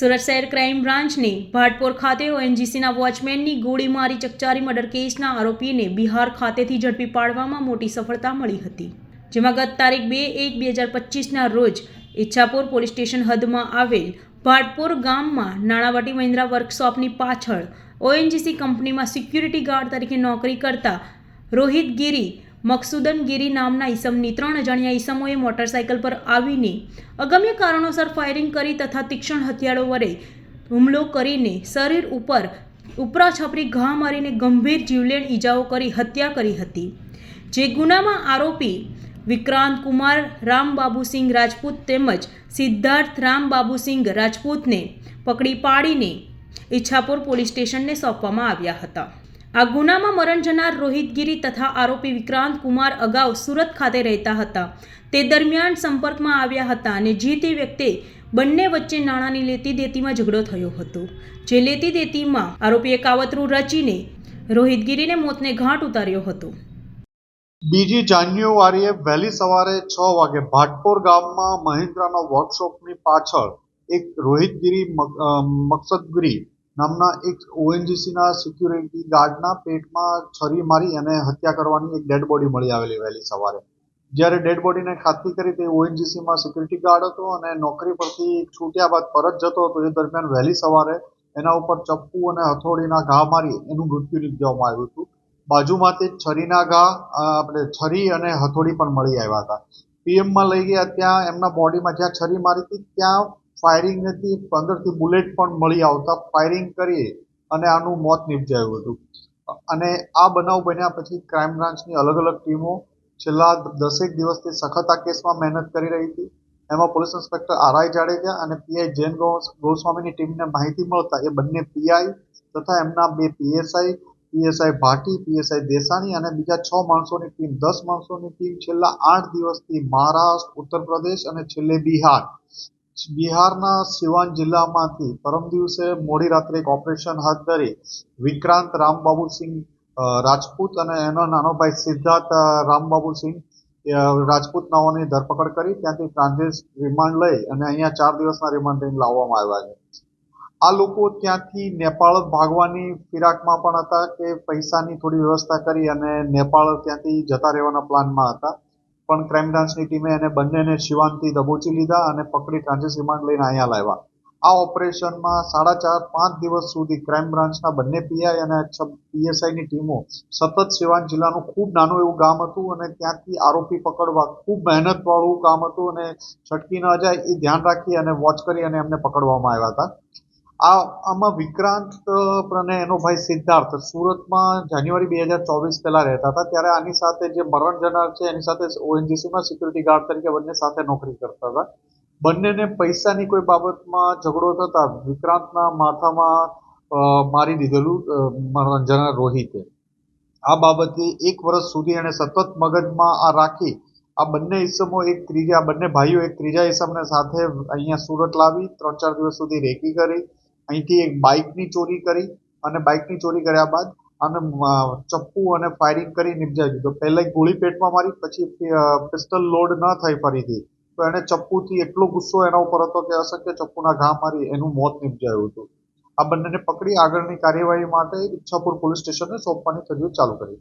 સુરત શહેર ક્રાઇમ બ્રાન્ચને ભાટપોર ખાતે ઓએનજીસીના વોચમેનની ગોળી મારી ચકચારી મર્ડર કેસના આરોપીને બિહાર ખાતેથી ઝડપી પાડવામાં મોટી સફળતા મળી હતી, જેમાં ગત તારીખ બે એક બે હજાર પચીસના રોજ ઈચ્છાપુર પોલીસ સ્ટેશન હદમાં આવેલ ભાટપોર ગામમાં નાણાવટી મહિન્દ્રા વર્કશોપની પાછળ ઓએનજીસી કંપનીમાં સિક્યુરિટી ગાર્ડ તરીકે નોકરી કરતા રોહિત ગીરી મકસુદન ગિરી નામના ઈસમની ત્રણ અજાણ્યા ઈસમોએ મોટરસાયકલ પર આવીને અગમ્ય કારણોસર ફાયરિંગ કરી તથા તીક્ષ્ણ હથિયારો વડે હુમલો કરીને શરીર ઉપર ઉપરા છપરી ઘા મારીને ગંભીર જીવલેણ ઈજાઓ કરી હત્યા કરી હતી. જે ગુનામાં આરોપી વિક્રાંત કુમાર રામબાબુસિંહ રાજપૂત તેમજ સિદ્ધાર્થ રામબાબુસિંહ રાજપૂતને પકડી પાડીને ઈચ્છાપુર પોલીસ સ્ટેશનને સોંપવામાં આવ્યા હતા. આ ગુનામાં મરણ જનાર રોહિતગીરી તથા આરોપી વિક્રાંત કુમાર અગાઉ સુરત ખાતે રહેતા હતા. તે દરમિયાન સંપર્કમાં આવ્યા હતા અને જે તે વ્યક્તિ બંને વચ્ચે નાણાંની લેતી દેતીમાં ઝઘડો થયો હતો. જે લેતી દેતીમાં આરોપીએ કાવતરું રચીને રોહિતગીરીને મોતને ઘાટ ઉતાર્યો હતો. બીજી જાન્યુઆરીએ વહેલી સવારે છ વાગે ભાટપોર ગામમાં મહિન્દ્રાના વર્કશોપની પાછળ એક રોહિતગીરી મકસદગીરી નામના એક ઓએનજીસીના સિક્યુરિટી ગાર્ડના પેટમાં છરી મારી અને હત્યા કરવાની એક ડેડ બોડી મળી આવેલી વહેલી સવારે. જ્યારે ડેડ બોડીને ખાતરી કરી તે ઓએનજીસીમાં સિક્યુરિટી ગાર્ડ હતો અને નોકરી પરથી છૂટ્યા બાદ પરત જતો હતો, એ દરમિયાન વહેલી સવારે એના ઉપર ચપ્પુ અને હથોડીના ઘા મારી એનું મૃત્યુ નિપજવામાં આવ્યું હતું. બાજુમાંથી છરીના ઘા આપણે છરી અને હથોડી પણ મળી આવ્યા હતા. પીએમમાં લઈ ગયા ત્યાં એમના બોડીમાં જ્યાં છરી મારી હતી, ત્યાં ફાયરિંગ નથી અંદરથી બુલેટ પણ મળી આવતા. ફાયરિંગ કરી અને આનું મોત નિપજાયું હતું. અને આ બનાવ બન્યા પછી ક્રાઇમ બ્રાન્ચની અલગ અલગ ટીમો છેલ્લા દસેક દિવસથી સખત આ કેસમાં મહેનત કરી રહી હતી. એમાં પોલીસ ઇન્સ્પેક્ટર આરઆઈ જાડેજા અને પીઆઈ જૈન ગોસ્વામીની ટીમને માહિતી મળતા એ બંને પીઆઈ તથા એમના બે PSI PSI Bhati PSI Desani અને બીજા છ માણસોની ટીમ, દસ માણસોની ટીમ છેલ્લા આઠ દિવસથી મહારાષ્ટ્ર ઉત્તર પ્રદેશ અને છેલ્લે બિહાર. બિહારના સિવાન જિલ્લામાંથી પરમ દિવસે મોડી રાત્રે એક ઓપરેશન હાથ ધરી વિક્રાંત રામબાબુ સિંહ રાજપૂત અને એનો નાનો ભાઈ સિદ્ધાર્થ રામબાબુ સિંહ રાજપૂત નાઓની ધરપકડ કરી, ત્યાંથી ટ્રાન્ઝિટ રિમાન્ડ લઈ અને અહીંયા ચાર દિવસના રિમાન્ડ લઈને લાવવામાં આવ્યા છે. આ લોકો ત્યાંથી નેપાળ ભાગવાની ફિરાકમાં પણ હતા કે પૈસાની થોડી વ્યવસ્થા કરી અને નેપાળ ત્યાંથી જતા રહેવાના પ્લાનમાં હતા. પણ ક્રાઇમ બ્રાન્ચની ટીમે એને બંનેને શિવાનથી દબોચી લીધા અને પકડી ટ્રાન્ઝિટ રિમાન્ડ લઈને અહીંયા લાવ્યા. આ ઓપરેશનમાં સાડા ચાર, પાંચ દિવસ સુધી ક્રાઇમ બ્રાન્ચના બંને પીઆઈ અને પીએસઆઈની ટીમો સતત સિવાન જિલ્લાનું ખૂબ નાનું એવું ગામ હતું અને ત્યાંથી આરોપી પકડવા ખૂબ મહેનતવાળું કામ હતું અને છટકી ન જાય એ ધ્યાન રાખી અને વોચ કરી અને એમને પકડવામાં આવ્યા હતા. આ આમાં વિક્રાંત અને એનો ભાઈ સિદ્ધાર્થ સુરતમાં જાન્યુઆરી બે હજાર ચોવીસ પહેલાં રહેતા હતા. ત્યારે આની સાથે જે મરણ જનાર છે, એની સાથે ઓએનજીસીમાં સિક્યુરિટી ગાર્ડ તરીકે બંને સાથે નોકરી કરતા હતા. બંનેને પૈસાની કોઈ બાબતમાં ઝઘડો થતા વિક્રાંતના માથામાં મારી દીધેલું મરણ જનાર રોહિતે. આ બાબતે એક વર્ષ સુધી એણે સતત મગજમાં આ રાખી, આ બંને ઈસમો એક ત્રીજા બંને ભાઈઓ એક ત્રીજા ઈસમને સાથે અહીંયા સુરત લાવી, ત્રણ ચાર દિવસ સુધી રેકી કરી અહીંથી એક બાઇકની ચોરી કરી અને બાઇકની ચોરી કર્યા બાદ અને ચપ્પુ અને ફાયરિંગ કરી નિપજાવી દીધો. પહેલા એક ગોળી પેટમાં મારી, પછી પિસ્તલ લોડ ન થઈ ફરીથી. તો એને ચપ્પુથી એટલો ગુસ્સો એના ઉપર હતો કે અશક્ય ચપ્પુના ઘા મારી એનું મોત નિપજાયું હતું. આ બંનેને પકડી આગળની કાર્યવાહી માટે ઈચ્છાપુર પોલીસ સ્ટેશને સોંપવાની તજવીજ ચાલુ કરી.